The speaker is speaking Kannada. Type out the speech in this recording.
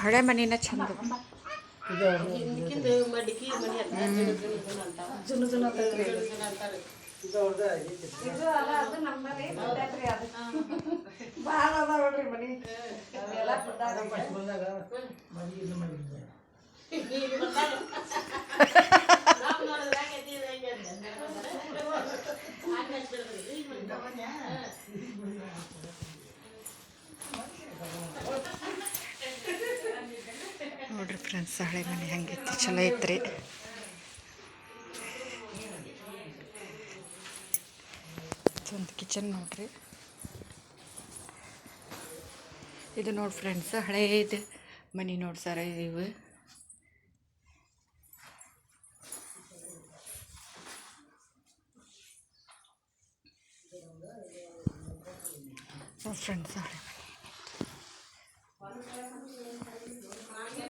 ಹಳೆ ಮನಿನ ಚಂದ. ಮನೆ ನೋಡ್ರಿ ಫ್ರೆಂಡ್ಸ್, ಹಳೆ ಮನೆ ಹಂಗಿತ್ತು ಚಲೋ ಐತ್ರಿ. ಒಂದು ಕಿಚನ್ ನೋಡ್ರಿ. ಇದು ನೋಡಿ ಫ್ರೆಂಡ್ಸ್ ಹಳೇದು ಮನೆ ನೋಡಿ ಸರ ಇವು. ಫ್ರೆಂಡ್ಸ್, ಹಳೆ ಮನೆ.